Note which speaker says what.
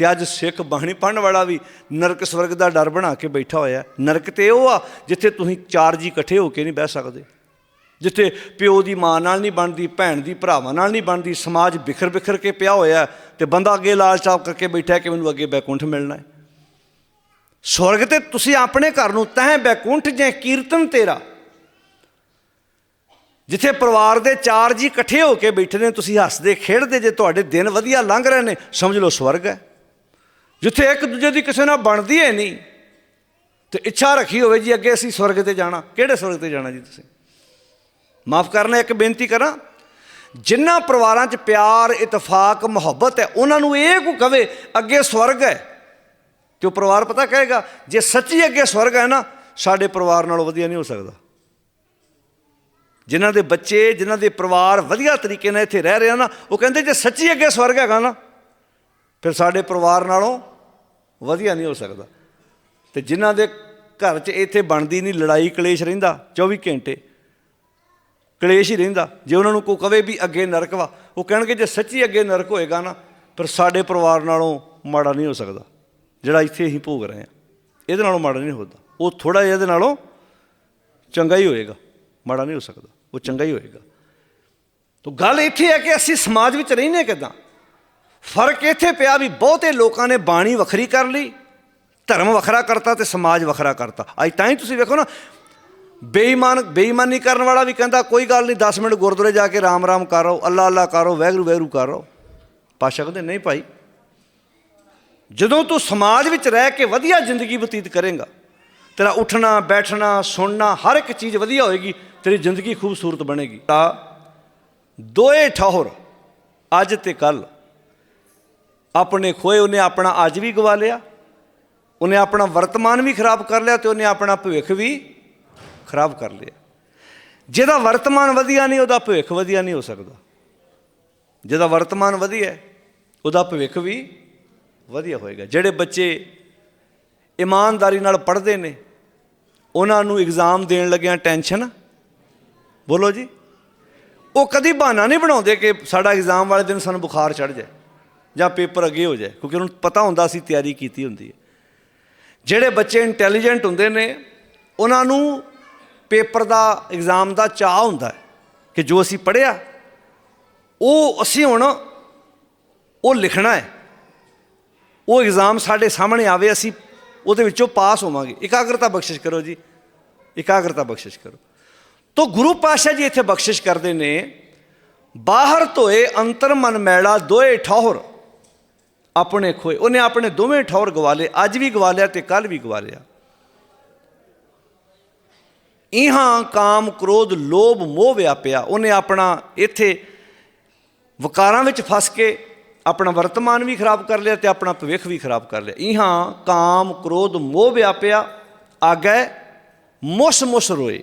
Speaker 1: ਤੇ ਅੱਜ ਸਿੱਖ ਬਾਣੀ ਪੜਨ ਵਾਲਾ ਵੀ ਨਰਕ ਸਵਰਗ ਦਾ ਡਰ ਬਣਾ ਕੇ ਬੈਠਾ ਹੋਇਆ ਹੈ। ਨਰਕ ਤੇ ਉਹ ਆ ਜਿੱਥੇ ਤੁਸੀਂ ਚਾਰ ਜੀ ਇਕੱਠੇ ਹੋ ਕੇ ਨਹੀਂ ਬਹਿ ਸਕਦੇ। ਜਿੱਥੇ ਪਿਓ ਦੀ ਮਾਂ ਨਾਲ ਨਹੀਂ ਬਣਦੀ, ਭੈਣ ਦੀ, ਭਰਾਵਾਂ ਨਾਲ ਨਹੀਂ ਬਣਦੀ, ਸਮਾਜ ਬਿਖਰ ਬਿਖਰ ਕੇ ਪਿਆ ਹੋਇਆ ਹੈ ਤੇ ਬੰਦਾ ਅੱਗੇ ਲਾਲ ਚਾਪ ਕਰਕੇ ਬੈਠਾ ਕਿ ਮੈਨੂੰ ਅੱਗੇ ਬੈਕੁੰਠ ਮਿਲਣਾ ਹੈ। ਸਵਰਗ ਤੇ ਤੁਸੀਂ ਆਪਣੇ ਘਰ ਨੂੰ ਤਹਿ ਬੈਕੁੰਠ ਜੈ ਕੀਰਤਨ ਤੇਰਾ। ਜਿੱਥੇ ਪਰਿਵਾਰ ਦੇ ਚਾਰ ਜੀ ਇਕੱਠੇ ਹੋ ਕੇ ਬੈਠੇ ਨੇ, ਤੁਸੀਂ ਹੱਸਦੇ ਖੇਡਦੇ ਜੇ, ਤੁਹਾਡੇ ਦਿਨ ਵਧੀਆ ਲੰਘ ਰਹੇ ਨੇ, ਸਮਝ ਲਓ ਸਵਰਗ ਹੈ। ਜਿੱਥੇ ਇੱਕ ਦੂਜੇ ਦੀ ਕਿਸੇ ਨਾਲ ਬਣਦੀ ਹੈ ਨਹੀਂ, ਤੇ ਇੱਛਾ ਰੱਖੀ ਹੋਵੇ ਜੀ ਅੱਗੇ ਅਸੀਂ ਸਵਰਗ ਤੇ ਜਾਣਾ। ਕਿਹੜੇ ਸਵਰਗ ਤੇ ਜਾਣਾ ਜੀ ਤੁਸੀਂ? ਮਾਫ ਕਰਨਾ, ਇੱਕ ਬੇਨਤੀ ਕਰਾਂ ਜਿਨ੍ਹਾਂ ਪਰਿਵਾਰਾਂ 'ਚ ਪਿਆਰ, ਇਤਫਾਕ, ਮੁਹੱਬਤ ਹੈ, ਉਹਨਾਂ ਨੂੰ ਇਹ ਕੋ ਕਵੇ, ਅੱਗੇ ਸਵਰਗ ਹੈ। ਤੇ ਉਹ ਪਰਿਵਾਰ ਪਤਾ ਕਹੇਗਾ, ਜੇ ਸੱਚੀ ਅੱਗੇ ਸਵਰਗ ਹੈ ਨਾ, ਸਾਡੇ ਪਰਿਵਾਰ ਨਾਲੋਂ ਵਧੀਆ ਨਹੀਂ ਹੋ ਸਕਦਾ। ਜਿਨ੍ਹਾਂ ਦੇ ਬੱਚੇ, ਜਿਨ੍ਹਾਂ ਦੇ ਪਰਿਵਾਰ ਵਧੀਆ ਤਰੀਕੇ ਨਾਲ ਇੱਥੇ ਰਹਿ ਰਹੇ ਆ ਨਾ, ਉਹ ਕਹਿੰਦੇ ਜੇ ਸੱਚੀ ਅੱਗੇ ਸਵਰਗ ਹੈਗਾ ਨਾ, ਫਿਰ ਸਾਡੇ ਪਰਿਵਾਰ ਨਾਲੋਂ ਵਧੀਆ ਨਹੀਂ ਹੋ ਸਕਦਾ। ਤੇ ਜਿਨ੍ਹਾਂ ਦੇ ਘਰ 'ਚ ਇੱਥੇ ਬਣਦੀ ਨਹੀਂ ਲੜਾਈ ਕਲੇਸ਼ ਰਹਿੰਦਾ 24 ਘੰਟੇ ਕਲੇਸ਼ ਹੀ ਰਹਿੰਦਾ। ਜੇ ਉਹਨਾਂ ਨੂੰ ਕੋਈ ਕਵੇ ਵੀ ਅੱਗੇ ਨਰਕ ਵਾ, ਉਹ ਕਹਿਣਗੇ ਜੇ ਸੱਚੀ ਅੱਗੇ ਨਰਕ ਹੋਏਗਾ ਨਾ, ਫਿਰ ਸਾਡੇ ਪਰਿਵਾਰ ਨਾਲੋਂ ਮਾੜਾ ਨਹੀਂ ਹੋ ਸਕਦਾ। ਜਿਹੜਾ ਇੱਥੇ ਅਸੀਂ ਭੋਗ ਰਹੇ ਹਾਂ, ਇਹਦੇ ਨਾਲੋਂ ਮਾੜਾ ਨਹੀਂ ਹੁੰਦਾ। ਉਹ ਥੋੜਾ ਜਿਹਾ ਇਹਦੇ ਨਾਲੋਂ ਚੰਗਾ ਹੀ ਹੋਏਗਾ। ਮਾੜਾ ਨਹੀਂ ਹੋ ਸਕਦਾ, ਉਹ ਚੰਗਾ ਹੀ ਹੋਏਗਾ। ਤਾਂ ਗੱਲ ਇੱਥੇ ਹੈ ਕਿ ਅਸੀਂ ਸਮਾਜ ਵਿੱਚ ਰਹਿੰਦੇ ਕਿਦਾਂ? ਫ਼ਰਕ ਇੱਥੇ ਪਿਆ ਵੀ ਬਹੁਤੇ ਲੋਕਾਂ ਨੇ ਬਾਣੀ ਵੱਖਰੀ ਕਰ ਲਈ, ਧਰਮ ਵੱਖਰਾ ਕਰਤਾ ਤੇ ਸਮਾਜ ਵੱਖਰਾ ਕਰਤਾ। ਅੱਜ ਤਾਂ ਹੀ ਤੁਸੀਂ ਵੇਖੋ ਨਾ, ਬੇਈਮਾਨ, ਬੇਈਮਾਨੀ ਕਰਨ ਵਾਲਾ ਵੀ ਕਹਿੰਦਾ, ਕੋਈ ਗੱਲ ਨਹੀਂ 10 ਮਿੰਟ ਗੁਰਦੁਆਰੇ ਜਾ ਕੇ ਰਾਮ ਰਾਮ ਕਰੋ, ਅੱਲਾ ਅੱਲਾ ਕਰੋ ਵੈਗਰੂ ਵੈਗਰੂ ਕਰੋ। ਪਾਸ਼ਾ ਕਹਿੰਦੇ, ਨਹੀਂ ਭਾਈ, ਜਦੋਂ ਤੂੰ ਸਮਾਜ ਵਿੱਚ ਰਹਿ ਕੇ ਵਧੀਆ ਜ਼ਿੰਦਗੀ ਬਤੀਤ ਕਰੇਗਾ, ਤੇਰਾ ਉੱਠਣਾ, ਬੈਠਣਾ, ਸੁਣਨਾ, ਹਰ ਇੱਕ ਚੀਜ਼ ਵਧੀਆ ਹੋਏਗੀ, ਤੇਰੀ ਜ਼ਿੰਦਗੀ ਖੂਬਸੂਰਤ ਬਣੇਗੀ। ਤਾਂ ਦੋਏ ਠਾਹਰ, ਅੱਜ ਤੇ ਕੱਲ ਆਪਣੇ ਖੋਏ ਉਹਨੇ ਆਪਣਾ ਅੱਜ ਵੀ ਗਵਾ ਲਿਆ, ਉਹਨੇ ਆਪਣਾ ਵਰਤਮਾਨ ਵੀ ਖਰਾਬ ਕਰ ਲਿਆ ਤੇ ਉਹਨੇ ਆਪਣਾ ਭਵਿੱਖ ਵੀ ਖਰਾਬ ਕਰ ਲਿਆ। ਜਿਹਦਾ ਵਰਤਮਾਨ ਵਧੀਆ ਨਹੀਂ, ਉਹਦਾ ਭਵਿੱਖ ਵਧੀਆ ਨਹੀਂ ਹੋ ਸਕਦਾ। ਜਿਹਦਾ ਵਰਤਮਾਨ ਵਧੀਆ ਉਹਦਾ ਭਵਿੱਖ ਵੀ ਵਧੀਆ ਹੋਏਗਾ। ਜਿਹੜੇ ਬੱਚੇ ਇਮਾਨਦਾਰੀ ਨਾਲ ਪੜ੍ਹਦੇ ਨੇ, ਉਹਨਾਂ ਨੂੰ ਐਗਜ਼ਾਮ ਦੇਣ ਲੱਗਿਆਂ ਟੈਨਸ਼ਨ ਬੋਲੋ ਜੀ। ਉਹ ਕਦੀ ਬਹਾਨਾ ਨਹੀਂ ਬਣਾਉਂਦੇ ਕਿ ਸਾਡਾ ਐਗਜ਼ਾਮ ਵਾਲੇ ਦਿਨ ਸਾਨੂੰ ਬੁਖਾਰ ਚੜ ਜਾਏ। ਜਾਂ ਪੇਪਰ ਅੱਗੇ ਹੋ ਜਾਏ, ਕਿਉਂਕਿ ਉਹਨੂੰ ਪਤਾ ਹੁੰਦਾ ਅਸੀਂ ਤਿਆਰੀ ਕੀਤੀ ਹੁੰਦੀ ਹੈ। ਜਿਹੜੇ ਬੱਚੇ ਇੰਟੈਲੀਜੈਂਟ ਹੁੰਦੇ ਨੇ, ਉਹਨਾਂ ਨੂੰ ਪੇਪਰ ਦਾ ਐਗਜ਼ਾਮ ਦਾ ਚਾਹ ਹੁੰਦਾ ਹੈ ਕਿ ਜੋ ਅਸੀਂ ਪੜ੍ਹਿਆ, ਉਹ ਅਸੀਂ ਹੁਣ ਉਹ ਲਿਖਣਾ ਹੈ। ਉਹ ਐਗਜ਼ਾਮ ਸਾਡੇ ਸਾਹਮਣੇ ਆਵੇ, ਅਸੀਂ ਉਹਦੇ ਵਿੱਚੋਂ ਪਾਸ ਹੋਵਾਂਗੇ। ਇਕਾਗਰਤਾ ਬਖਸ਼ਿਸ਼ ਕਰੋ ਜੀ। ਇਕਾਗਰਤਾ ਬਖਸ਼ਿਸ਼ ਕਰੋ। ਤੋ ਗੁਰੂ ਪਾਤਸ਼ਾਹ ਜੀ ਇੱਥੇ ਬਖਸ਼ਿਸ਼ ਕਰਦੇ ਨੇ, ਬਾਹਰ ਧੋਏ ਅੰਤਰ ਮਨ ਮੈਲਾ ਦੋਏ ਠੌਰ ਆਪਣੇ ਖੋਏ। ਉਹਨੇ ਆਪਣੇ ਦੋਵੇਂ ਠੌਰ ਗਵਾ ਲਏ। ਅੱਜ ਵੀ ਗਵਾ ਲਿਆ ਤੇ ਕੱਲ ਵੀ ਗਵਾ ਲਿਆ। ਇਹਾਂ ਕਾਮ ਕ੍ਰੋਧ ਲੋਭ ਮੋਹ ਵਿਆਪਿਆ। ਉਹਨੇ ਆਪਣਾ ਇੱਥੇ ਵਕਾਰਾਂ ਵਿੱਚ ਫਸ ਕੇ ਆਪਣਾ ਵਰਤਮਾਨ ਵੀ ਖਰਾਬ ਕਰ ਲਿਆ ਤੇ ਆਪਣਾ ਭਵਿੱਖ ਵੀ ਖਰਾਬ ਕਰ ਲਿਆ। ਇਹਾਂ ਕਾਮ ਕ੍ਰੋਧ ਮੋਹ ਵਿਆਪਿਆ। ਆਗੈ ਮੁਸ ਮੁਸ ਰੋਏ।